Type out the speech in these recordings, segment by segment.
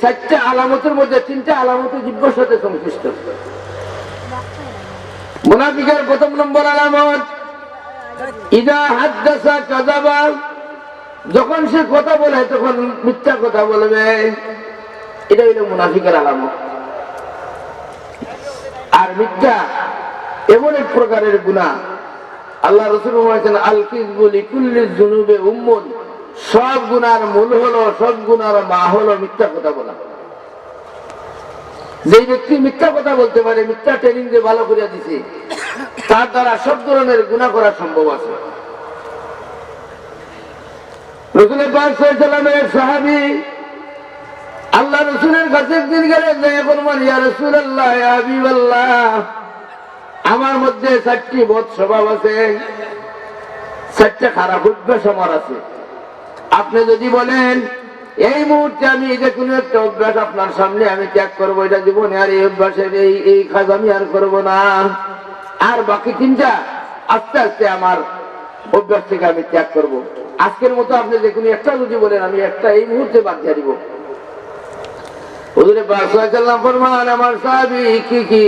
চারটা আলামতের মধ্যে তিনটা আলামতের জিজ্ঞার সাথে সংশ্লিষ্ট। মুনাফিকের প্রথম নম্বর আলামত, ইদা হাদ্দাসা কাযাবা যখন সে কথা বলে, তখন মিথ্যা কথা বলবে। এটা হইল মুনাফিকের আলামত। আর মিথ্যা এমন এক প্রকারের গুণা আল্লাহ রসুল আল কিসবুল ইকুল্লি জুনুবে উম্মুন সব গুনার মূল হলো, সব গুনার মা হলো মিথ্যা কথা বলা। যে ব্যক্তি মিথ্যা কথা বলতে পারে, মিথ্যা ট্রেনিং দিয়ে ভালো করিয়া দিছে, তার দ্বারা সব ধরনের গুণা করা সম্ভব আছে। যে আমার মধ্যে চারটি বোধ স্বভাব আছে, চারটা খারাপ অভ্যাস আমার আছে। আপনি যদি বলেন, এই মুহূর্তে আমি যে কোনো একটা অভ্যাস আপনার সামনে আমি ত্যাগ করব, এটা জীবনে আর এই অভ্যাসের এই এই কাজ আমি আর করব না। আর বাকি তিনটা, আস্তে আস্তে আমার অভ্যাস থেকে আমি ত্যাগ করব। আজকের মতো আপনি যে কোনো একটা যদি বলেন, আমি একটা এই মুহূর্তে বাদ দিয়ে দিব। আমার সাহাবী, কি কি?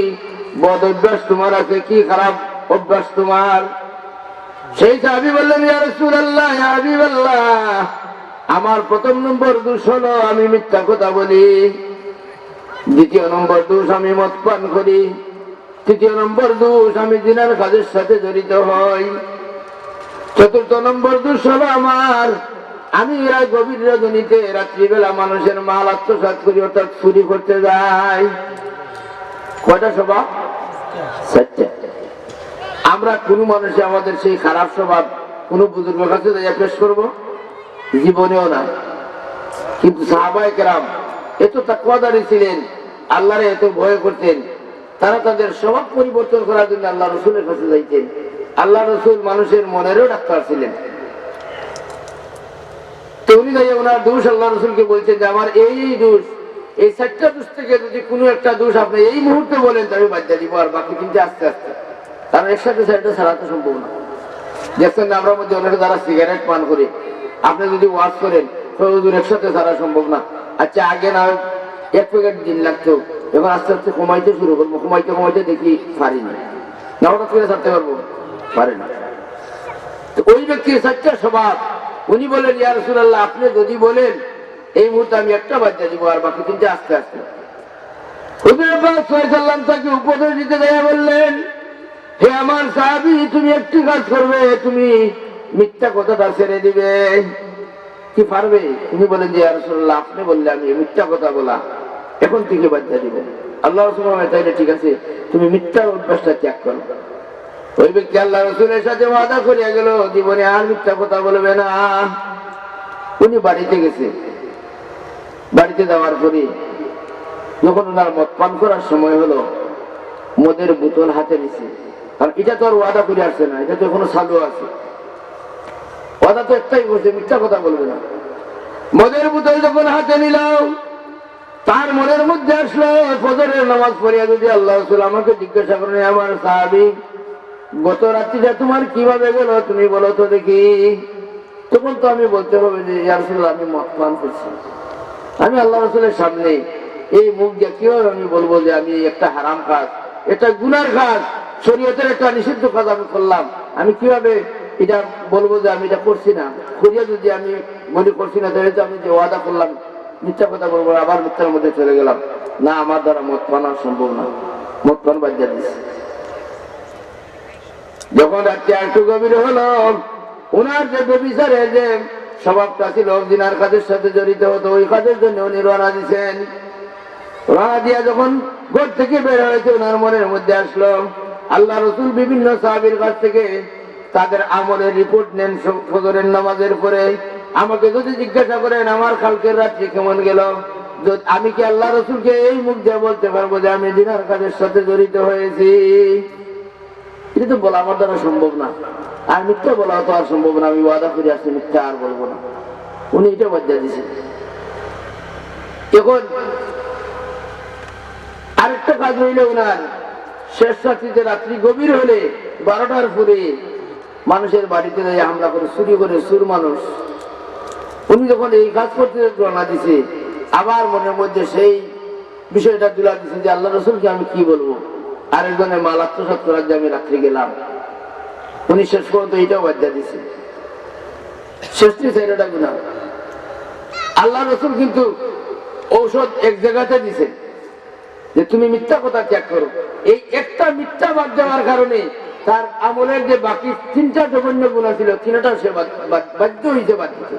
বদ অভ্যাস তোমার আছে, কি খারাপ অভ্যাস তোমার? সেই সাহাবী বললেন আমার প্রথম নম্বর দোষ হলো আমি মিথ্যা কথা বলি। দ্বিতীয় নম্বর দোষ আমি মদ পান করি। তৃতীয় নম্বর দোষ আমি দিনার কাজের সাথে জড়িত হই। চতুর্থ নম্বর দোষ হলো আমার, আমি এরা গভীর রজনীতে রাত্রিবেলা মানুষের মাল আত্মসাত করি, অর্থাৎ চুরি করতে যাই। কয়টা সভা? আমরা কোন মানুষে আমাদের সেই খারাপ স্বভাব কোন বুজুর্গ কাছে যাইয়া পেশ করব? জীবনেও না। কিন্তু সাহাবাই কেরাম এত তাকুয়াদারি ছিলেন, আল্লাহরে এত ভয় করতেন, তারা তাদের স্বভাব পরিবর্তন করার জন্য আল্লাহ রসুলের কাছে যাইতেন। আল্লাহ রসুল মানুষের মনেরও ডাক্তার ছিলেন। তো আল্লাহ রসুলকে বলছেন যে, আমার এই দোষ, এই চারটা দোষ থেকে যদি কোনো একটা দোষ আপনি এই মুহূর্তে বলেন, তাহলে বাদ দিয়ে দিব, আর বাকি কিন্তু আস্তে আস্তে। কারণ একসাথে চারটা ছাড়াতে সম্ভব না। দেখছেন আমরা মধ্যে অনেক যারা সিগারেট পান করি। আপনি যদি ওয়াশ করেন, তো হুজুর একসাথে ছাড়া সম্ভব না। আচ্ছা আগে না এক প্যাকেট দিন লাগতো। এখন আস্তে আস্তে কমাইতে শুরু করব। কমাইতে কমাইতে দেখি পারি না হঠাৎ করে ছাড়তে পারব? পারে না। তো ওই ব্যক্তির চারটা স্বভাব উনি বলেন, ইয়া রাসূলুল্লাহ, আপনি যদি বলেন, এই মুহূর্তে আমি একটা বাচ্চা দিব, আর বাকি তিনটে আস্তে আস্তে। উপদেশ দিতে দেয়া বললেন হে আমার সাহাবি, তুমি একটি কাজ করবে, তুমি মিথ্যা কথাটা ছেড়ে দিবে। কি পারবে? তুমি বলেন যে রাসূলুল্লাহ, আপনি বললে আমি মিথ্যা কথা বলা, এখন থেকে বাচ্চা দিবে আল্লাহ রসুল তাইলে ঠিক আছে, তুমি মিথ্যা অভ্যাসটা ত্যাগ করো। ওই ব্যক্তি আল্লাহ রসুলের সাথে ওয়াদা করিয়া গেল, জীবনে আর মিথ্যা কথা বলবে না। উনি বাড়িতে গেছে। বাড়িতে যাওয়ার পরে যখন ওনার মদ পান করার সময় হলো, মদের বোতল হাতে নিছে। কারণ এটা তো আর ওয়াদা করে আসছে না, এটা তো এখনও চালু আছে। ওয়াদা তো একটাই করছে, মিথ্যা কথা বলবে না। মদের বোতল যখন হাতে নিলাম, তার মনের মধ্যে আসলো ফজরের নামাজ পড়িয়া যদি আল্লাহ রসুল আমাকে জিজ্ঞাসা করেন আমার সাহাবি, গত রাত্রিটা তোমার কীভাবে গেল? তুমি বলো তো দেখি। তখন তো আমি বলতে হবে যে, ইয়া আমি মত পান করছি। আমি আল্লাহ রসুলের সামনে এই মুখ দিয়ে কীভাবে আমি বলব যে, আমি একটা হারাম কাজ, এটা গুনার কাজ। শরীয়তের একটা নিষিদ্ধ কাজ আমি করলাম। আমি কীভাবে এটা বলব যে আমি এটা করছি না? করিয়া যদি আমি মনে করছি না, তাহলে আমি যে ওয়াদা করলাম, মিথ্যা কথা বলব, আবার মিথ্যার মধ্যে চলে গেলাম। না, আমার দ্বারা মত পানা সম্ভব না। মত পান বাদ দিয়ে দিচ্ছি যখন রাত্রি একটু গভীর হলো ওনার যে বেবিচারের যে স্বভাবটা ছিল দিনার কাজের সাথে জড়িত হতো, ওই কাজের জন্য উনি রওনা দিছেন। রওনা দিয়া যখন ঘর থেকে বের হয়েছে ওনার মনের মধ্যে আসলো আল্লাহ রসুল বিভিন্ন সাহাবির কাছ থেকে তাদের আমলের রিপোর্ট নেন স- ফজরের নামাজের পরে। আমাকে যদি জিজ্ঞাসা করেন, আমার কালকের রাত্রি কেমন গেল? আমি কি আল্লাহ রসুলকে এই মুখ দিয়ে বলতে পারব যে আমি দিনার কাজের সাথে জড়িত হয়েছি? এটা তো বলা আমার দ্বারা সম্ভব না। আর মিথ্যা বলা তো আর সম্ভব না। আমি ওয়াদা করে আসছি মিথ্যা আর বলব না। উনি এটা বাদ দিয়েছে এখন আরেকটা কাজ হইলে ওনার। শেষ রাত্রিতে রাত্রি গভীর হলে বারোটার পরে মানুষের বাড়িতে যাই, হামলা করে, চুরি করে সুর মানুষ। উনি যখন এই কাজ করতে রওনা দিছে, আবার মনের মধ্যে সেই বিষয়টা তুলা দিচ্ছে যে আল্লাহ রসুলকে আমি কি বলব? আরেকজনের মাল আত্মসাত করার যে আমি রাত্রে গেলাম। উনি শেষ পর্যন্ত এইটাও বাদ্যা দিছে। শেষটি সাইডটা গুণা আল্লাহ রসুল কিন্তু ঔষধ এক জায়গাতে দিছে। যে তুমি মিথ্যা কথা ত্যাগ করো। এই একটা মিথ্যা বাদ দেওয়ার কারণে তার আমলের যে বাকি তিনটা জঘন্য গুণা ছিল তিনটাও সে বাধ্য হয়েছে বাদ দিতে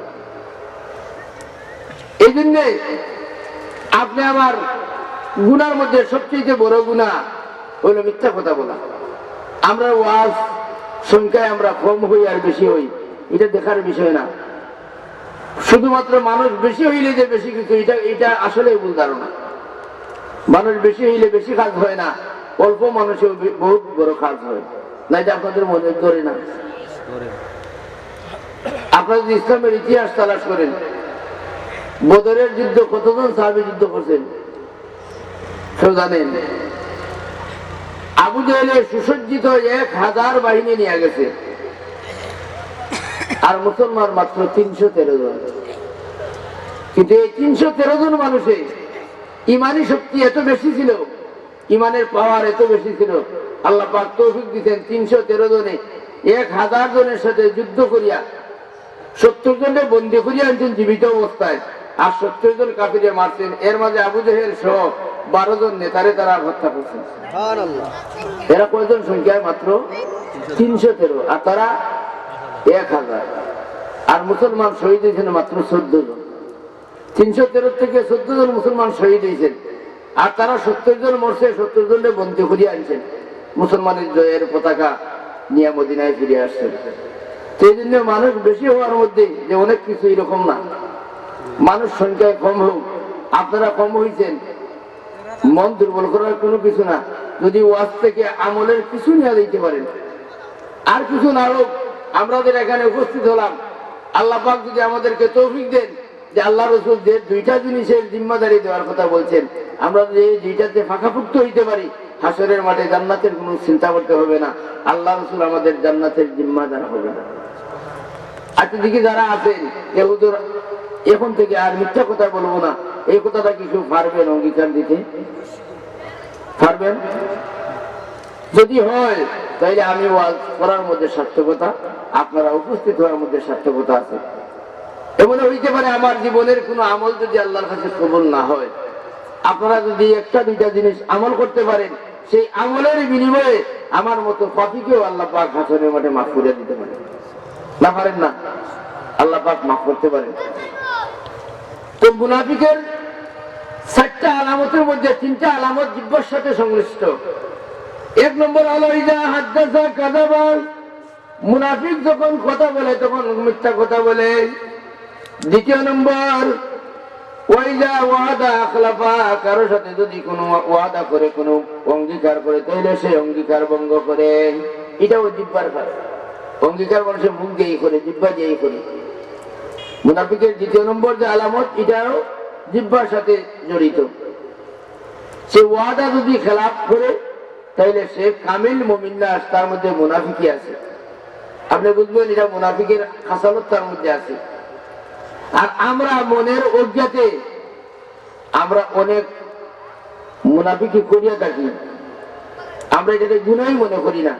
এই জন্যে আপনি আমার গুনার মধ্যে সবচেয়ে বড় গুণা হইল মিথ্যা কথা বলা। আমরা ওয়াজ সংখ্যায় আমরা কম হই আর বেশি হই, এটা দেখার বিষয় না। শুধুমাত্র মানুষ বেশি হইলে যে বেশি কিছু, এটা এটা আসলে ভুল ধারণা। মানুষ বেশি হইলে বেশি কাজ হয় না অল্প মানুষেও বহুত বড় কাজ হয়। না এটা আপনাদের মনে ধরে না। আপনারা যদি ইসলামের ইতিহাস তালাশ করেন বদরের যুদ্ধ কতজন সাহাবি যুদ্ধ করছেন? কেউ জানেন? আবু জাহেলের সুসজ্জিত এক হাজার বাহিনী নিয়ে গেছে। আর মুসলমান মাত্র তিনশো তেরো জন। কিন্তু এই তিনশো তেরো জন মানুষে ইমানি শক্তি এত বেশি ছিল ইমানের পাওয়ার এত বেশি ছিল। আল্লাহ পাক তৌফিক দিতেন তিনশো তেরো জনে এক হাজার জনের সাথে যুদ্ধ করিয়া সত্তর জনে বন্দি করিয়া আনছেন জীবিত অবস্থায়। আর সত্তর জন কাপিরে মারছেন। এর মাঝে আবু জাহেল সহ বারো জন নেতারে তারা হত্যা করছেন। এরা কয়জন সংখ্যায় মাত্র? তিনশো তেরো। আর তারা এক হাজার। আর মুসলমান শহীদ হয়েছেন মাত্র চোদ্দ জন। তিনশো তেরো থেকে চোদ্দ জন মুসলমান শহীদ হয়েছেন। আর তারা সত্তর জন মরছে সত্তর জনের বন্দী করিয়ে আনছেন। মুসলমানের জয়ের পতাকা নিয়ে মদিনায় ফিরে আসছেন। সেই জন্য মানুষ বেশি হওয়ার মধ্যে যে অনেক কিছু এরকম না। মানুষ সংখ্যায় কম হোক, আপনারা কম হয়েছেন মন দুর্বল করার কোনো কিছু না। যদি ওয়াজ থেকে আমলের কিছু নিয়ে দিতে পারেন। আর কিছু না হোক আমাদের এখানে উপস্থিত হলাম। আল্লাহ পাক যদি আমাদেরকে তৌফিক দেন যে আল্লাহ রসুল যে দুইটা জিনিসের জিম্মাদারি দেওয়ার কথা বলছেন, আমরা এই দুইটাতে ফাঁকাপুক্ত হইতে পারি, হাসরের মাঠে জান্নাতের কোনো চিন্তা করতে হবে না। আল্লাহ রসুল আমাদের জান্নাতের জিম্মাদার হবে না। আচ্ছা দিকে যারা আছেন যে হুজুর, এখন থেকে আর মিথ্যা কথা বলব না। এই কথাটা কিছু পারবেন অঙ্গীকার দিতে? পারবেন? যদি হয়, তাইলে আমি ওয়াজ করার মধ্যে সার্থকতা, আপনারা উপস্থিত হওয়ার মধ্যে সার্থকতা আছে। এমন হইতে পারে আমার জীবনের কোনো আমল যদি আল্লাহর কাছে কবুল না হয়। আপনারা যদি একটা, দুইটা জিনিস আমল করতে পারেন, সেই আমলের বিনিময়ে আমার মতো পাপিকেও আল্লাহ পাক হাসনের মাঠে মাফ করে দিতে পারেন। না পারেন না? আল্লাহ পাক মাফ করতে পারেন। তো মুনাফিকের চারটা আলামতের মধ্যে তিনটা আলামত জিব্বার সাথে সংশ্লিষ্ট। এক নম্বর হলো ইজা হাদ্দাসা কাযাবা মুনাফিক যখন কথা বলে, তখন মিথ্যা কথা বলে। দ্বিতীয় নম্বর, ওয়াইজা ওয়াদা আখলাফা, কারও সাথে যদি কোনো ওয়াদা করে, কোনো অঙ্গীকার করে তাহলে সে অঙ্গীকার ভঙ্গ করে। এটাও জিব্বার কাজ অঙ্গীকার মানুষের মুখ দিয়েই করে, জিব্বা দিয়েই করে। মুনাফিকের দ্বিতীয় নম্বর যে আলামত, এটাও জিব্বার সাথে জড়িত। সে ওয়াদা যদি খেলাপ করে তাহলে সে কামিল মমিন্না তার মধ্যে মুনাফিকি আছে। আপনি বুঝবেন, এটা মুনাফিকের খাসালত তার মধ্যে আছে। আর আমরা মনের অজ্ঞাতে, আমরা অনেক মুনাফিকি করিয়া থাকি। আমরা এটাকে গুণাই মনে করি না।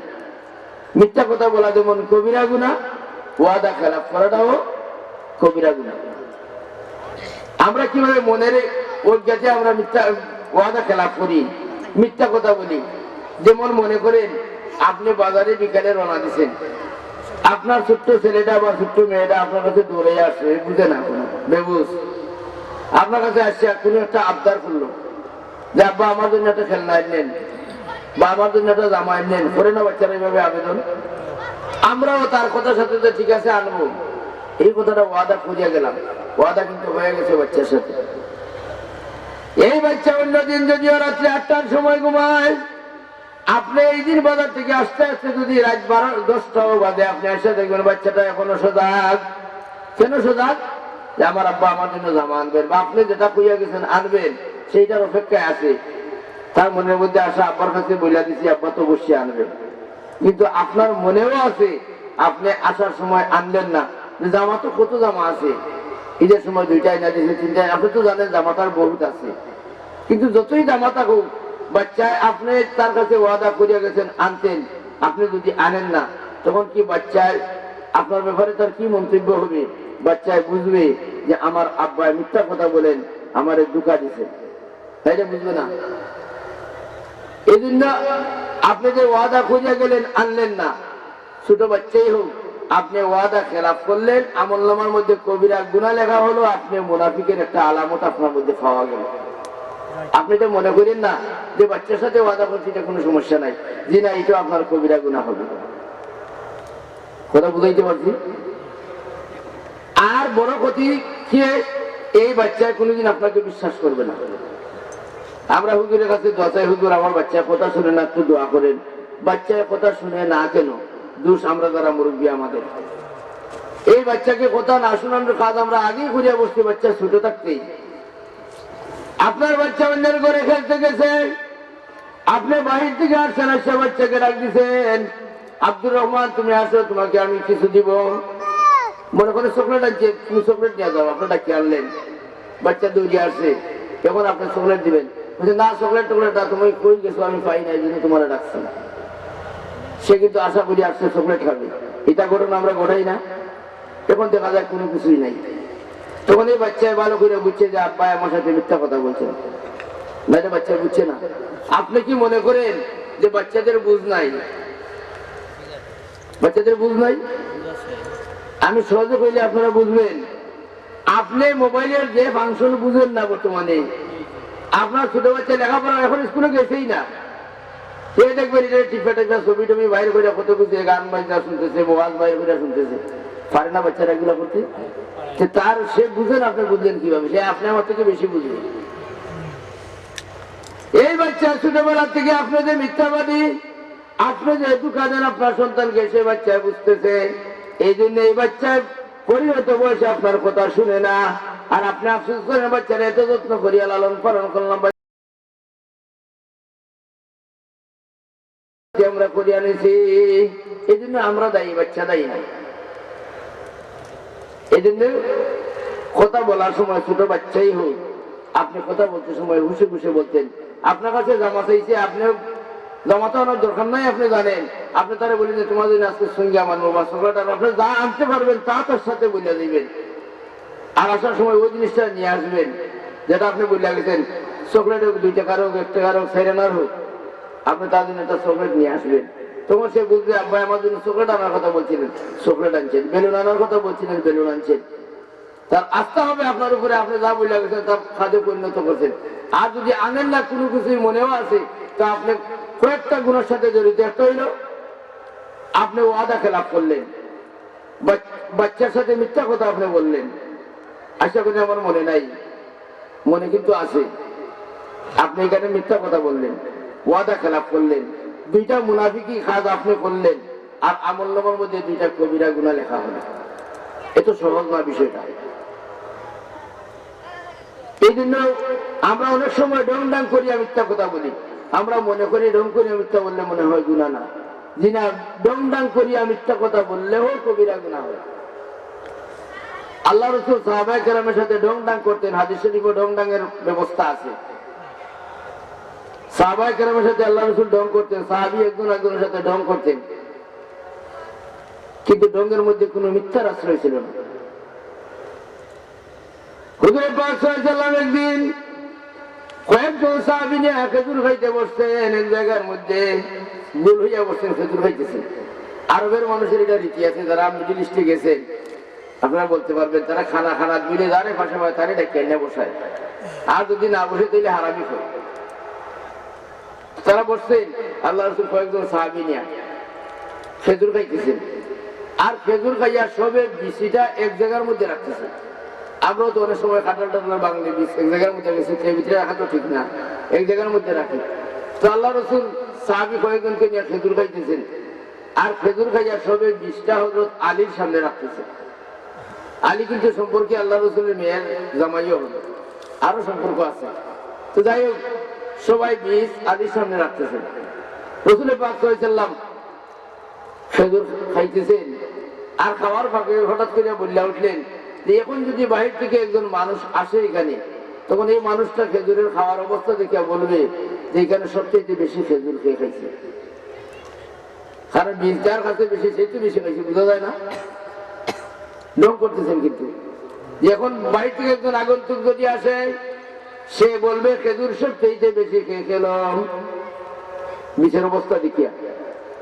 মিথ্যা কথা বলা যেমন কবিরা গুণা ওয়াদা খেলাপ করাটাও কবিরা গুণা আমরা কীভাবে মনের অজ্ঞাতে আমরা মিথ্যা, ওয়াদা খেলাপ করি, মিথ্যা কথা বলি? যেমন মনে করেন, আপনি বাজারে বিকালে রওনা দিছেন। আপনার ছোট্ট ছেলেটা বা ছোট্ট মেয়েটা আপনার কাছে দৌড়ে আসছে বুঝে না বেবুস আপনার কাছে আসছে কোনো একটা আবদার করল। যে আব্বা, আমার জন্য একটা খেলনা নেন বা আমার জন্য একটা জামা নেন করে না বাচ্চারা এইভাবে আবেদন। আমরাও তার কথার সাথে তো ঠিক আছে, আনব। এই কথাটা ওয়াদা খুঁজে গেলাম। ওয়াদা কিন্তু হয়ে গেছে বাচ্চার সাথে। এই বাচ্চা অন্যদিন যদিও রাত্রে আটটার সময় ঘুমায় আপনি এই দিন বাজার থেকে আসতে আসতে যদি রাত বারো দশটাও বাজে, আপনি এসে দেখবেন বাচ্চাটা এখনও সজাগ কেন সজাগ যে আমার আব্বা আমার জন্য জামা আনবেন বা আপনি যেটা কইয়া গেছেন আনবেন, সেইটার অপেক্ষায় আছে। তার মনের মধ্যে আসা আব্বার কাছে বইলা দিছি, আব্বা তো অবশ্যই আনবেন। কিন্তু আপনার মনেও আছে, আপনি আসার সময় আনলেন না। জামা তো কত জামা আছে। ঈদের সময় দুইটাই না দিয়েছে, তিনটাই। আপনি তো জানেন জামাতার বহুত আছে। কিন্তু যতই জামা হোক বাচ্চায় আপনি তার কাছে ওয়াদা করিয়া গেছেন আনতেন আপনি যদি আনেন না, তখন কি বাচ্চায়, আপনার ব্যাপারে তার কি মন্তব্য হবে? বাচ্চায় বুঝবে যে আমার আব্বায় মিথ্যা কথা বলেন, আমারে দুঃখা দিছে। তাই বুঝবে না। এই জন্য আপনি যে ওয়াদা খুঁজে গেলেন, আনলেন না। ছোট বাচ্চাই হোক, আপনি ওয়াদা খেলাপ করলেন, আমল নামার মধ্যে কবিরা গুণা লেখা হলো, আপনি মোনাফিকের একটা আলামত আপনার মধ্যে পাওয়া গেল। আপনি তো মনে করেন না যে বাচ্চার সাথে ওয়াদা করছি এটা কোনো সমস্যা নাই। জি না এটা আপনার কবিরা গুণা হবে। কথা বুঝাইতে পারছি? আর বড় ক্ষতি কি? এই বাচ্চায় কোনোদিন আপনাকে বিশ্বাস করবে না। আমরা হুজুরের কাছে দশাই হুজুর, আমার বাচ্চা কথা শুনে না, একটু দোয়া করেন। বাচ্চার কথা শুনে না কেন? দোষ আমরা যারা মুরব্বী আমাদের। এই বাচ্চাকে কথা না শোনানোর কাজ আমরা আগেই খুঁজে বসছি, বাচ্চা ছোট থাকতেই। আপনার বাচ্চা অন্যের করে খেলতে গেছে আপনি বাহির থেকে আসছেন আসছে বাচ্চাকে ডাক দিছেন। আব্দুর রহমান, তুমি আসো, তোমাকে আমি কিছু দিব। মনে করে চকলেট আনছে তুমি চকলেট নিয়ে যাও আপনার ডাকি আনলেন। বাচ্চা দৌড়িয়ে আসছে তখন আপনি চকলেট দিবেন। বলছে, না চকলেট টকলেট না তুমি কই গেছো, আমি পাই না জন্য তোমার ডাকছি। সে কিন্তু আশা করি আসছে চকলেট খাবে এটা ঘটনা আমরা ঘটাই না। এখন দেখা যায় কোনো কিছুই নাই। তখন এই বাচ্চায় ভালো করে বুঝছে যে আব্বা আমার সাথে মিথ্যা কথা বলছে। না বাচ্চা বুঝছে না। আপনি কি মনে করেন যে বাচ্চাদের বুঝ নাই? বাচ্চাদের বুঝ নাই? আমি সহজে কইলে আপনারা বুঝবেন। আপনি মোবাইলের যে ফাংশন বুঝেন না বর্তমানে, আপনার ছোট বাচ্চা লেখাপড়া এখন স্কুলে গেছেই না। সে দেখবেন, এটা টিপা টিপা ছবি টবি বাইরে করে কত কিছু গান বাজনা শুনতেছে, মোবাইল বাইরে করে শুনতেছে। পারে না বাচ্চারা এগুলো করতে? তার সে বুঝেন আপনি বুঝলেন কীভাবে? সে আপনি আমার থেকে বেশি বুঝবে। এই বাচ্চা ছোটবেলা থেকে আপনি যে মিথ্যাবাদী, আপনি যে দুঃখা দেন আপনার সন্তানকে সে বাচ্চা বুঝতেছে, এই জন্য এই বাচ্চার পরিণত বয়সে আপনার কথা শুনে না, আর আপনি আফসোস করেন, বাচ্চারা এত যত্ন করিয়া লালন পালন করলাম আমরা করিয়া নিছি। এই জন্য আমরা দায়ী, বাচ্চা দায়ী না। এই কথা বলার সময় ছোট বাচ্চাই হোক, আপনি কথা বলতে সময় হুসে খুশে বলতেন। আপনার কাছে জামা চাইছে আপনি জামা তো আমার দরকার নাই, আপনি জানেন। আপনি তারা বলেন যে, তোমার জন্য আজকে সঙ্গে আমার মোবা চকলেট আর আপনি যা আনতে পারবেন, তা তার সাথে বলে দিবেন। আর আসার সময় ওই জিনিসটা নিয়ে আসবেন, যেটা আপনি বলে গেছেন চকলেট হোক দুই টাকার হোক এক টাকার হোক সেরেনার হোক। আপনি তার জন্য একটা চকলেট নিয়ে আসবেন। তখন সে বুঝবে আব্বাই আমার জন্য চকলেট আনার কথা বলছিলেন। চকলেট আনছেন, বেলুন আনার কথা বলছিলেন, বেলুন আনছেন। তার আস্থা হবে আপনার উপরে, আপনি যা বলে গেছেন, তার খাদ্য পরিণত করছেন। আর যদি আনেন না, কোনো কিছুই মনেও আছে, তা আপনি কয়েকটা গুণের সাথে জড়িত। একটা হইল, আপনি ওয়াদা খেলাপ করলেন। বাচ- বাচ্চার সাথে মিথ্যা কথা আপনি বললেন। আশা করি আমার মনে নাই। মনে কিন্তু আছে। আপনি এখানে মিথ্যা কথা বললেন। ওয়াদা খেলাপ করলেন। দুইটা মুনাফিকি কাজ আপনি করলেন, আর আমল নামার মধ্যে দুইটা কবিরা গুণা লেখা হলো। এত সহজ না বিষয়টা। এই জন্য আমরা অনেক সময় ডং ডাং করিয়া মিথ্যা কথা বলি। আমরা মনে করি ডং করিয়া মিথ্যা বললে মনে হয় গুণা না। যিনা ডং ডাং করিয়া মিথ্যা কথা বললেও কবিরা গুণা হয়। আল্লাহ রসুল সাহাবাই কেরামের সাথে ডং ডাং করতেন হাদিস শরীফ ডং ডাং এর ব্যবস্থা আছে। সাহাবাই সাথে আল্লাহ রসুল ডং করতেন, সাহাবি একজন একজনের সাথে ডং করতেন। কিন্তু ডঙ্গের মধ্যে কোনো মিথ্যার আশ্রয় ছিল না। আরবের মানুষের এটা রীতি আছে, যারা আপনারা বলতে পারবেন, তারা খানা খানা মিলে দাঁড়ে পাশে তারে ডেকে বসায়। আর যদি না বসে তাহলে হারামি হয় তারা বসছেন, আল্লাহ রসুল কয়েকজন সাহাবি নিয়ে খেজুর খাইতেছেন। আর খেজুর খাইয়া সবে বিচিটা এক জায়গার মধ্যে রাখতেছে আমরাও তো অনেক সময় কাটাল টাটাল বাঙালি বিষ এক জায়গার মধ্যে গেছে সে ভিতরে রাখা তো ঠিক না। এক জায়গার মধ্যে রাখি। তো আল্লাহ রসুল সাহাবি কয়েকজনকে নিয়ে খেজুর খাইতেছেন। আর খেজুর খাইয়া সবে বিষটা হজরত আলীর সামনে রাখতেছে। আলী কিন্তু সম্পর্কে আল্লাহ রসুলের মেয়ের জামাইও হল। আরও সম্পর্ক আছে। তো যাই হোক সবাই বিষ আলীর সামনে রাখতেছেন রসুলের পাক সাল্লাম খেজুর খাইতেছেন। আর খাওয়ার ফাঁকে হঠাৎ করে বললে উঠলেন, যে এখন যদি বাহির থেকে একজন মানুষ আসে এখানে, তখন এই মানুষটা খেজুরের খাওয়ার অবস্থা দেখে বলবে যে এখানে সবচেয়ে বেশি খেজুর খেয়ে খাইছে। কারণ বীজ যার কাছে বেশি, সে তো বেশি খাইছে, বোঝা যায় না? ঢং করতেছেন কিন্তু। এখন বাড়ি থেকে একজন আগন্তুক যদি আসে সে বলবে খেজুর সবচেয়ে বেশি খেয়ে খেলাম। মিছের অবস্থা দেখিয়া।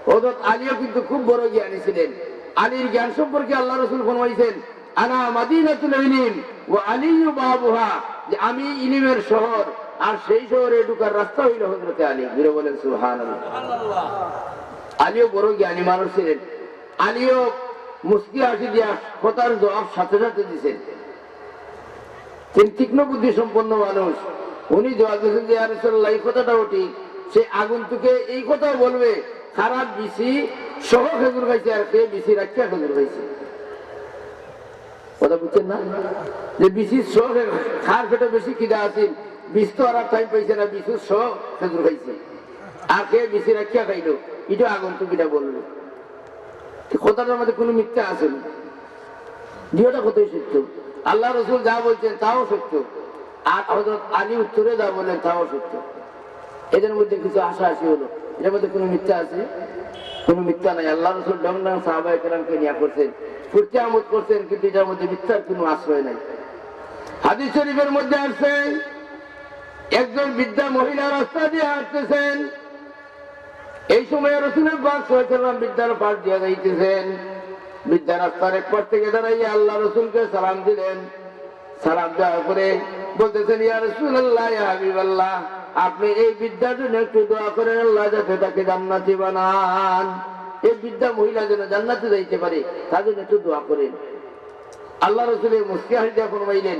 হজরত আলীও কিন্তু খুব বড় জ্ঞানী ছিলেন। আলীর জ্ঞান সম্পর্কে আল্লাহ রসুল ফরমাইছেন আনা মাদিনাতুল ইলিম ও বাবুহা। যে আমি ইলিমের শহর আর সেই শহরে ঢুকার রাস্তা হইল হজরতে আলী। ঘুরে বলেন সুবহানাল্লাহ। আলীও বড় জ্ঞানী মানুষ ছিলেন। আলীও মুস্কি হাসি দিয়া কথার জবাব সাথে সাথে দিছেন। তিনি তীক্ষ্ণ বুদ্ধি সম্পন্ন মানুষ, উনি জবাব দিয়েছেন যে আরেসাল্লাহ সে আগন্তুকে এই কথাও বলবে খারাপ বিসি সহ খেজুর খাইছে আর সে বিসি রাখিয়া খেজুর খাইছে। কথা বুঝছেন না? যে বিসি সহ খার পেটে বেশি কিনা আছে, বিষ তো আর টাইম পাইছে না বিশুর সহ খেজুর খাইছে। আর কে বিসি রাখিয়া খাইলো এটা আগন্তুক এটা বলল কথাটার মধ্যে কোনো মিথ্যা আছে না দুটা কথাই সত্য আল্লাহ রসুল যা বলছেন তাও সত্য। আর হজরত আলী উত্তরে যা বললেন তাও সত্য। এদের মধ্যে কিছু আশা আসি হলো। এর মধ্যে কোনো মিথ্যা আছে? কোনো মিথ্যা নাই। আল্লাহ রসুল ডং ডং সাহাবাই কেরামকে নিয়ে করছেন। ফুর্তি আমোদ করছেন, কিন্তু এটার মধ্যে মিথ্যার কোনো আশ্রয় নাই। হাদিস শরীফের মধ্যে আসছেন একজন বৃদ্ধা মহিলা রাস্তা দিয়ে হাঁটতেছেন। এই সময় রসুলের বাস হয়েছিলাম বিদ্যার পাশ দিয়ে যাইতেছেন। বিদ্যা রাস্তার এক পাশ থেকে দাঁড়াইয়া আল্লাহ রসুলকে সালাম দিলেন। সালাম দেওয়ার পরে বলতেছেন, ইয়া রসুল্লাহ ইয়া হাবিবাল্লাহ, আপনি এই বিদ্যার জন্য একটু দোয়া করেন আল্লাহ, যাতে তাকে জান্নাতি বানান। এই বিদ্যা মহিলা যেন জান্নাতে যাইতে পারে, তার জন্য একটু দোয়া করেন। আল্লাহ রসুলের মুস্কি হাসিয়া ফরমাইলেন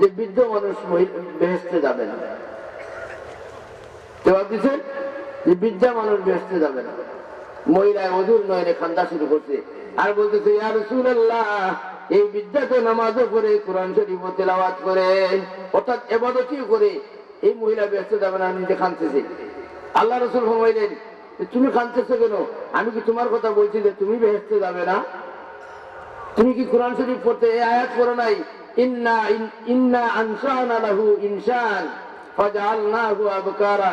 যে বৃদ্ধ মানুষ বেহেস্তে যাবে না। তো ভাবতেছেন যে বিদ্যা মানুষ বেহেস্তে যাবে না। মহিলায় অধুর নয়নে খান্দা শুরু করছে। আর বলতেছে, ইয়া রাসূলুল্লাহ, এই বিদ্যা তো নামাজও করে কোরআন শরীফ তেলাওয়াত করে। অর্থাৎ এবাদতিও করে। এই মহিলা ব্যস্ত যাবে না নিজে খানতেছে আল্লাহ রসুল ফরমাইলেন তুমি খানতেছো কেন? আমি কি তোমার কথা বলছি যে তুমি বেহেস্তে যাবে না? তুমি কি কোরআন শরীফ পড়তে এই আয়াত পড়ো নাই? ইন্না ইন্না আনসানা লাহু ইনসান ফাজআলনাহু আবকারা।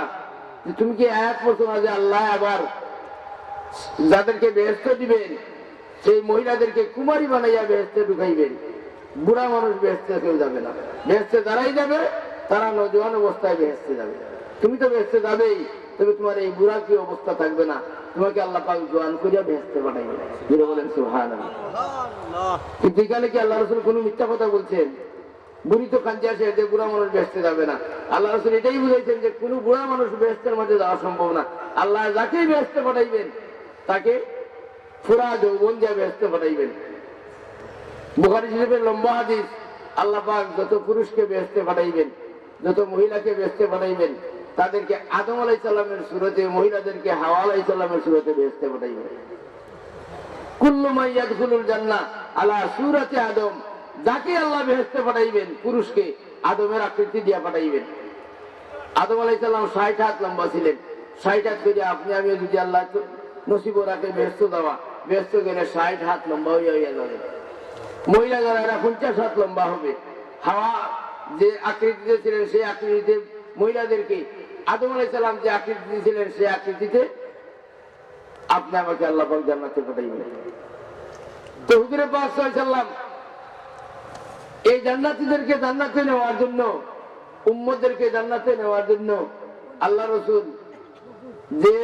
তুমি কি আয়াত পড়ছো না যে আল্লাহ আবার যাদেরকে বেহেস্ত দিবেন সেই মহিলাদেরকে কুমারী বানাইয়া বেহেস্তে ঢুকাইবেন। বুড়া মানুষ বেহেস্তে কেউ যাবে না। বেহেস্তে যারাই যাবে তারা নজওয়ান অবস্থায় বেহেস্তে যাবে। তুমি তো বেহেস্তে যাবেই তবে তোমার এই বুড়া কি অবস্থা থাকবে না? তোমাকে আল্লাহ পাক জোয়ান করিয়া বেহেস্তে পাঠাইবে। যেটা বলেন সুহান কিন্তু এখানে কি আল্লাহ রসুল কোনো মিথ্যা কথা বলছেন? বুড়ি তো কাঞ্চে আসে যে বুড়া মানুষ বেহেস্তে যাবে না। আল্লাহ রসুল এটাই বুঝাইছেন যে কোনো বুড়া মানুষ বেহেস্তের মাঝে যাওয়া সম্ভব না। আল্লাহ যাকেই বেহেস্তে পাঠাইবেন তাকে ফুরা যৌবন পাঠাইবেন বুখারি শরীফের লম্বা হাদিস যত পুরুষকে পাঠাইবেন যত মহিলাকে পাঠাইবেন তাদেরকে আদম আলাই সাল্লামের সুরতে, মহিলাদেরকে হাওয়া আলাই সাল্লামের সুরতে পাঠাইবেন যাকে আল্লাহ পাঠাইবেন পুরুষকে আদমের আকৃতি দিয়া পাঠাইবেন আদম আলাই ষাট হাত লম্বা ছিলেন। ষাট হাত আপনি, আমিও যদি আল্লাহ নসিব রাখে ব্যস্ত দেওয়া। ব্যস্ত গেলে ষাট হাত লম্বা হইয়া যাবে। মহিলা এরা পঞ্চাশ হাত লম্বা হবে। হাওয়া যে আকৃতিতে ছিলেন সেই আকৃতিতে মহিলাদেরকে, আদম আলাই সাল্লাম যে আকৃতিতে ছিলেন সেই আকৃতিতে আপনি আমাকে আল্লাহ পাক জান্নাতে পাঠাইবেন। তো হুজুরে পাক সাল্লাম এই জান্নাতীদেরকে জান্নাতে নেওয়ার জন্য উম্মদেরকে জান্নাতে নেওয়ার জন্য আল্লাহ রসুল যে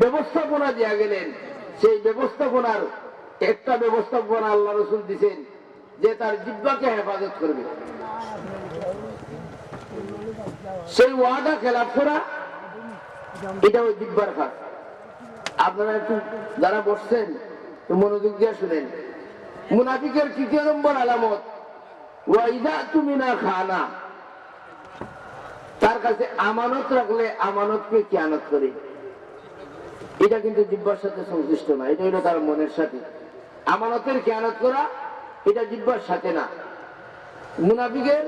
ব্যবস্থাপনা দেয়া গেলেন। সেই ব্যবস্থাপনার একটা ব্যবস্থাপনা আল্লাহ রসুল দিছেন, যে তার জিব্বাকে হেফাজত করবে। সেই ওয়াদা খেলাফ করা, এটা ওই জিব্বার কাজ আপনারা একটু যারা বসছেন মনোযোগ দিয়ে শুনেন। মুনাফিকের তৃতীয় নম্বর আলামত, ওয়াইদা তুমি না খানা। তার কাছে আমানত রাখলে আমানতকে কিয়ানত করে। এটা কিন্তু জিব্বার সাথে সংশ্লিষ্ট না, এটা হলো তার মনের সাথে। আমানতের খেয়ানত করা, এটা জিব্বার সাথে না। মুনাফিকের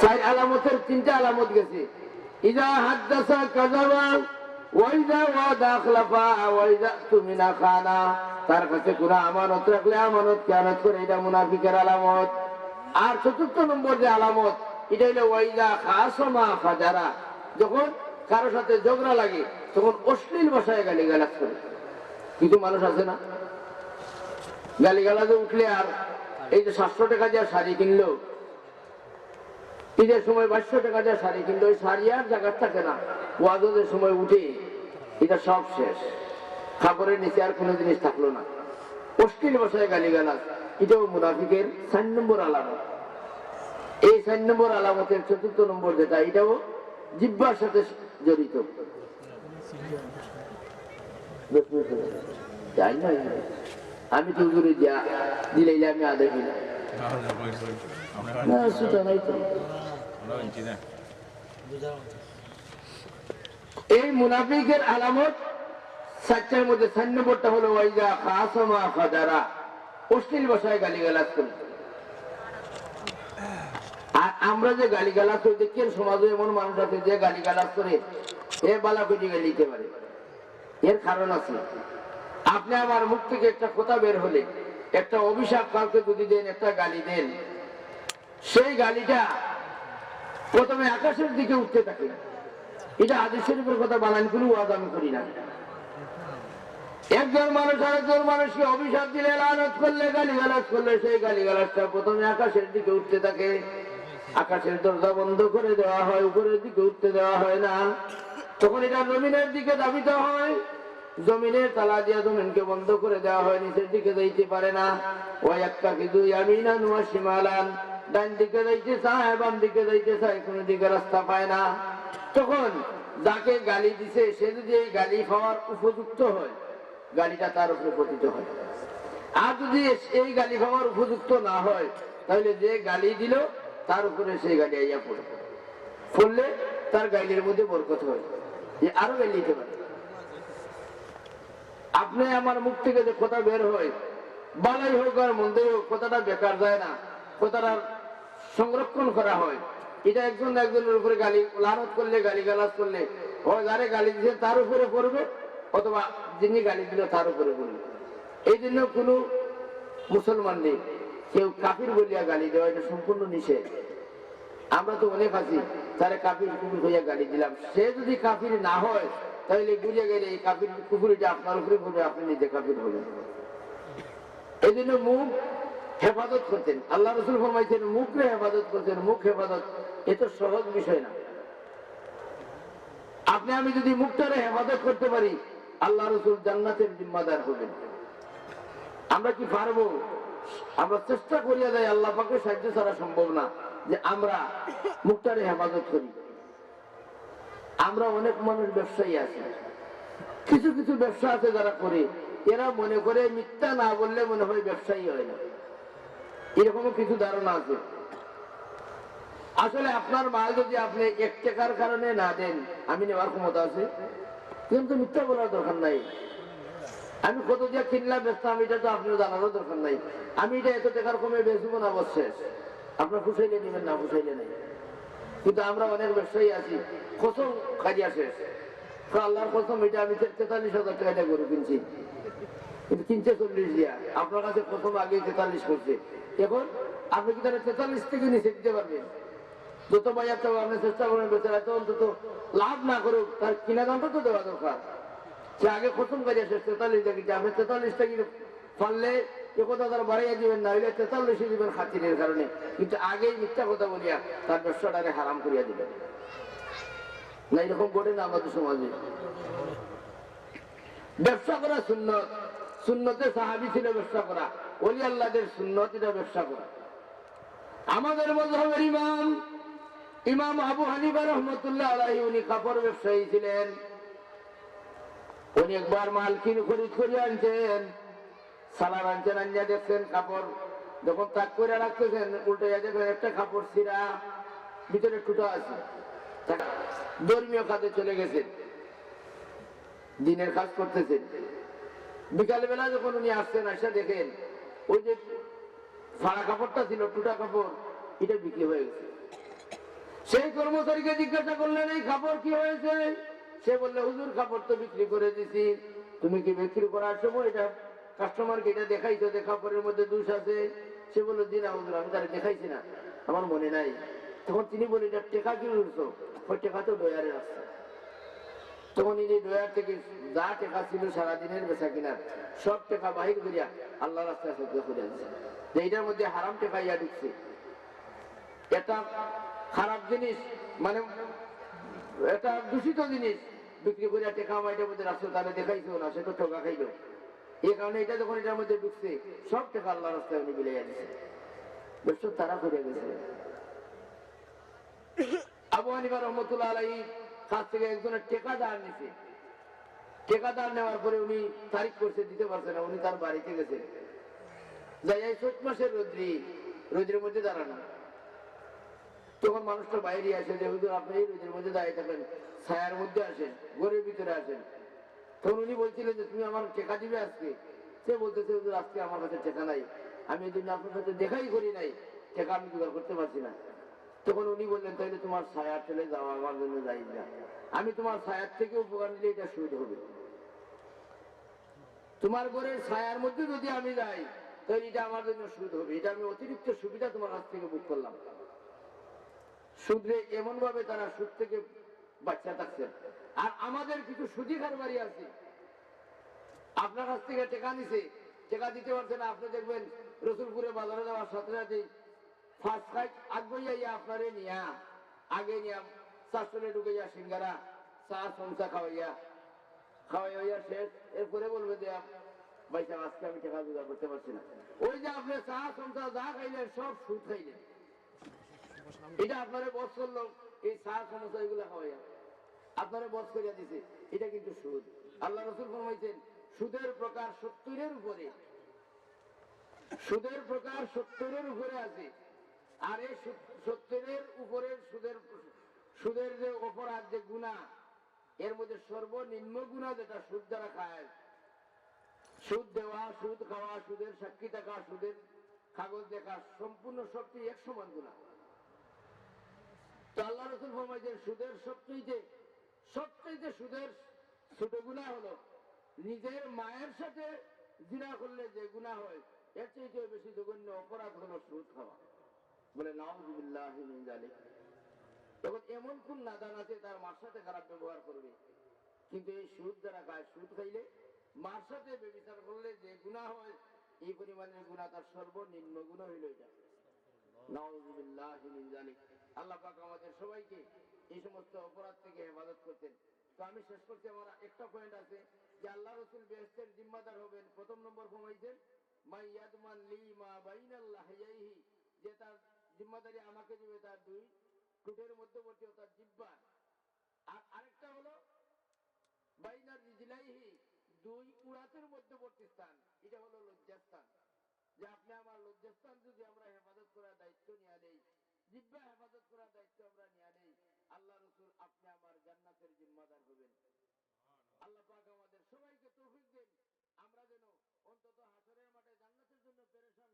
চার আলামতের তিনটা আলামত গেছে। ইদা হাদ্দাসা কাজাবা ওয়াইদা ওয়াদা আখলাফা ওয়াইদা তুমিনা খানা। তার কাছে কোন আমানত রাখলে আমানত খেয়ানত করে, এটা মুনাফিকের আলামত। আর চতুর্থ নম্বর যে আলামত, এটা হলো ওয়াইদা খাসমা ফাজারা। যখন কারোর সাথে ঝগড়া লাগে তখন অশ্লীল ভাষায় গালি গালাজ করে। কিছু মানুষ আছে না? গালি গালাজে উঠলে আর এই যে সাতশো টাকা যা শাড়ি কিনলো, ঈদের সময় বাইশশো টাকা যা শাড়ি কিনলো, ওই শাড়ি আর জায়গার থাকে না। ওয়াজের সময় উঠে এটা সব শেষ। খাবারের নিচে আর কোনো জিনিস থাকল না। অশ্লীল ভাষায় গালি গালাজ এটাও মুনাফিকের চার নম্বর আলামত। এই চার নম্বর আলামতের চতুর্থ নম্বর যেটা, এটাও জিব্বার সাথে জড়িত। দশ মিনিট হলো। যাই না আমি তো হুজুরে যা দিলে আমি আদে এই মুনাফিকের আলামত চারটার মধ্যে চার নম্বরটা হলো, ওয়াইজা খাসমা ফাদারা অশ্লীল ভাষায় গালি গালাজ করে। আর আমরা যে গালি গালাজ করি দেখি সমাজে এমন মানুষ আছে যে গালি গালাজ করে। করে গালি পারে। এর কারণ আছে। আপনি আমার মুখ থেকে একটা কথা বের হলে, একটা অভিশাপ কাউকে যদি দেন, একটা গালি দেন, সেই গালিটা প্রথমে আকাশের দিকে উঠতে থাকে। এটা আদেশ শরীফের কথা বানান, কোনো ওয়াজ আমি করি না। একজন মানুষ আরেকজন মানুষকে অভিশাপ দিলে লালত করলে গালি গালাজ করলে, সেই গালি গালাজটা প্রথমে আকাশের দিকে উঠতে থাকে। আকাশের দরজা বন্ধ করে দেওয়া হয়, উপরের দিকে উঠতে দেওয়া হয় না। তখন এটা জমিনের দিকে দাবিত হয়। জমিনের তালা দিয়া জমিনকে বন্ধ করে দেওয়া হয়, নিচের দিকে যাইতে পারে না। একটা কিন্তু আমিনা নুয়া সীমালান ডান দিকে যাইতে চায়, বাম দিকে যাইতে চায়, কোনো দিকে রাস্তা পায় না। তখন যাকে গালি দিছে, সে যদি এই গালি খাওয়ার উপযুক্ত হয়, গালিটা তার উপরে পতিত হয়। আর যদি এই গালি খাওয়ার উপযুক্ত না হয়, তাহলে যে গালি দিল, তার উপরে সেই গালি আইয়া পড়ে। পড়লে তার গালির মধ্যে বরকত হয়। আরও দিতে পারে। আপনি আমার মুখ থেকে যে কথা বের হয়, বালাই হোক আর মন্দেই হোক, কথাটা বেকার যায় না। কথাটা সংরক্ষণ করা হয়। এটা একজন একজনের উপরে গালি, লানত করলে গালি গালাজ করলে হয় যারে গালি দিয়েছে তার উপরে পড়বে, অথবা যিনি গালি দিল তার উপরে পড়বে। এই জন্য কোনো মুসলমান নেই। কেউ কাফির বলিয়া গালি দেওয়া, এটা সম্পূর্ণ নিষেধ। আমরা তো অনেক আছি। তারে কাফির কুকুর হইয়া গালি দিলাম। সে যদি কাফির না হয়, তাহলে বুঝে গেলে এই কাফির কুকুরিটা আপনার উপরে পড়বে, আপনি নিজে কাফির হবেন। এই জন্য মুখ হেফাজত করতেন। আল্লাহ রসুল ফরমাইছেন মুখরে হেফাজত করতেন, মুখ হেফাজত। এ তো সহজ বিষয় না। আপনি, আমি যদি মুখটারে হেফাজত করতে পারি, আল্লাহ রসুল জান্নাতের জিম্মাদার হবেন। আমরা কি পারব? আমরা চেষ্টা করিয়া যাই, আল্লাহ পাকে সাহায্য ছাড়া সম্ভব না। যে আমরা মুখটারে হেফাজত করি। আমরা অনেক মানুষ ব্যবসায়ী আছি। কিছু কিছু ব্যবসা আছে যারা করে, এরা মনে করে মিথ্যা না বললে মনে হয় ব্যবসায়ী হয় না। এরকমও কিছু ধারণা আছে। আসলে আপনার মাল যদি আপনি এক টাকার কারণে না দেন, আমি নেওয়ার ক্ষমতা আছে। কিন্তু মিথ্যা বলার দরকার নাই। আমি কত দিয়ে কিনলাম বেচতাম এটা তো আপনার জানারও দরকার নাই। আমি এটা এত টাকার কমে বেচবো না বসছে আপনার খুশাইলে নেবেন না খুশাইলে নেই। কিন্তু আমরা অনেক ব্যবসায়ী আছি, কসম খাইয়া শেষ। আল্লাহর কসম, এটা আমি তেতাল্লিশ হাজার টাকা দিয়ে গরু কিনছি। কিন্তু কিনছে চল্লিশ দিয়া। আপনার কাছে প্রথম আগে তেতাল্লিশ করছে। এখন আপনি কি তাহলে তেতাল্লিশ থেকে নিচে দিতে পারবেন? যত বাজার তো আপনি চেষ্টা করেন বেচারা তো অন্তত লাভ না করুক, তার কিনা দামটা তো দেওয়া দরকার। সে আগে প্রথম কাজে শেষ, তেতাল্লিশ দেখেছি আপনি তেতাল্লিশটা কিন্তু পারলে এ কথা তারা বাড়াইয়া দিবেন না হইলে তেতাল্লিশে দিবেন খাতিরের কারণে। কিন্তু আগেই মিথ্যা কথা বলিয়া তার ব্যবসাটাকে হারাম করিয়া দিবেন না, এরকম ঘটে না আমাদের সমাজে। ব্যবসা করা সুন্নত। সুন্নতে সাহাবি ছিল ব্যবসা করা। ওলি আল্লাহদের সুন্নত এটা ব্যবসা করা। আমাদের মজহবের ইমাম ইমাম আবু হানিফা রহমতুল্লাহ আলাহি উনি কাপড় ব্যবসায়ী ছিলেন। উনি একবার মাল কিনে খরিদ করে আনছেন। সালার আনছেন আনিয়া দেখছেন কাপড়। যখন তাক করে রাখতেছেন উল্টে দেখবেন একটা কাপড় ছিঁড়া, ভিতরে টুটা আছে। ধর্মীয় কাজে চলে গেছেন। দিনের কাজ করতেছেন। বিকালবেলা যখন উনি আসছেন, আসা দেখেন, ওই যে ফাড়া কাপড়টা ছিল, টুটা কাপড়, এটা বিক্রি হয়ে গেছে। সেই কর্মচারীকে জিজ্ঞাসা করলেন, এই কাপড় কি হয়েছে? সে বললে, হুজুর, কাপড় তো বিক্রি করে দিছি। তুমি কি বিক্রি করার সময় এটা কাস্টমারকে এটা দেখাইছো দেখা কাপড়ের মধ্যে দোষ আছে। সে বলল দিন হুজুর আমি তারা দেখাইছি না। আমার মনে নাই। তখন তিনি বলে এটা টেকা কি উঠছো ওই টেকা তো ডয়ারে আসছে তখন ইনি ডয়ার থেকে যা টেকা ছিল সারাদিনের বেচা কিনার সব টেকা বাহির করিয়া আল্লাহ রাস্তায় সহ্য করে দিচ্ছে যে এটার মধ্যে হারাম টেকা ইয়া ঢুকছে। এটা খারাপ জিনিস মানে এটা দূষিত জিনিস। বিক্রি করিয়া টেকা মাইটার মধ্যে রাস্তা তাহলে দেখাইছো না, সে তো টোকা খাইলো। এই কারণে এটা যখন এটার মধ্যে ঢুকছে, সব টাকা আল্লাহ রাস্তায় উনি বিলে দিছে। বুঝছ তারা করে গেছে। আবু হানিফা রহমতুল্লাহ আলাই কাছ থেকে একজনের টেকাদার নিছে। টেকাদার নেওয়ার পরে উনি তারিখ করছে, দিতে পারছে না, উনি তার বাড়িতে গেছেন যাই এই চৈত মাসের রোদ্রি, রোদ্রের মধ্যে দাঁড়ানো। তখন মানুষটা বাইরে আসে, যে, হুজুর, আপনি এই রোদের মধ্যে দাঁড়িয়ে থাকেন, ছায়ার মধ্যে আসেন, ঘরের ভিতরে আসেন। তখন উনি বলছিলেন যে, তুমি আমার টেকা দিবে আজকে? সে বলতেছে আজকে আমার কাছে টেকা নাই। আমি এই জন্য আপনার সাথে দেখাই করি নাই। টেকা আমি জোগাড় করতে পারছি না। তখন উনি বললেন, তাইলে তোমার ছায়ার চলে যাও, আমার জন্য যাই না আমি তোমার ছায়ার থেকে উপকার নিলে এটা সুদ হবে। তোমার ঘরের ছায়ার মধ্যে যদি আমি যাই তাহলে এটা আমার জন্য সুদ হবে। এটা আমি অতিরিক্ত সুবিধা তোমার কাছ থেকে বুক করলাম। সুদরে এমন ভাবে তারা সুদ থেকে বাচ্চা থাকছেন। আর আমাদের কিছু সুদি কারবারি আছে। আপনার কাছ থেকে টেকা নিছে, টেকা দিতে পারছে না, আপনি দেখবেন রসুলপুরে বাজারে যাওয়ার সাথে সাথে ফার্স্ট খাই আগে আপনারে নিয়া, আগে নিয়া শাসনে ঢুকে যা সিঙ্গারা, চা সমসা খাওয়াইয়া। খাওয়াইয়া শেষ, এরপরে বলবে যে সাহেব, আজকে আমি টাকা জোগাড় করতে পারছি না। ওই যে আপনি চা সমসা যা খাইলেন, সব সুদ খাইলেন। এটা আপনারে বস করল এই চা সমস্যা এগুলো খাওয়াইয়া। আপনারে বস করিয়া দিছে। এটা কিন্তু সুদ। আল্লাহ রসুল ফরমাইছেন, সুদের প্রকার সত্তরের উপরে। সুদের প্রকার সত্তরের উপরে আছে। আর এই সত্তরের উপরের সুদের সুদের যে অপরাধ, যে গুণা, এর মধ্যে সর্বনিম্ন গুণা যেটা, সুদ দ্বারা খায়। সুদ দেওয়া, সুদ খাওয়া, সুদের সাক্ষী থাকা, সুদের কাগজ দেখা, সম্পূর্ণ সবটি এক সমান গুণা। তো আল্লাহ রসুল ফরমাইছেন, সুদের সবচেয়ে সবচেয়ে সুদের ছোট গুণা হলো, নিজের মায়ের সাথে জিনা করলে যে গুণা হয়, এর চাইতে বেশি জঘন্য অপরাধ হলো সুদ খাওয়া। বলে নাউজুবিল্লাহ তখন এমন কোন নাদান আছে, তার মার সাথে খারাপ ব্যবহার করবে। কিন্তু এই সুদ যারা খায়, সুদ খাইলে মার সাথে বেবিচার করলে যে গুণা হয়, এই পরিমাণের গুণা তার সর্বনিম্ন গুণ হইল এটা। নাউজুবিল্লাহি আল্লাহ পাক আমাদের সবাইকে এই সমস্ত অপরাধ থেকে হেফাজত করতেন। তো আমি শেষ করতে আমার একটা পয়েন্ট আছে যে আল্লাহ রসুল বেহেস্তের জিম্মাদার হবেন। প্রথম নম্বর ফরমাইছেন যে তার জিম্মাদারি আমাকে দিবে তার দুই টুটের মধ্যবর্তী তার আর আরেকটা হলো বাইনার দুই উড়াতের মধ্যবর্তী স্থান। এটা হলো লজ্জাস্থান। যে আপনি আমার লজ্জাস্থান যদি আমরা হেফাজত করার দায়িত্ব নিয়ে নেই, জিব্বা হেফাজত করার দায়িত্ব আমরা নিয়ে নেই আল্লাহ রসুল, আপনি আমার জান্নাতের জিম্মাদার হবেন। আল্লাহ পাক আমাদের সবাইকে তৌফিক দিন। আমরা যেন অন্তত হাসরের মাঠে জান্নাতের জন্য পেরেশান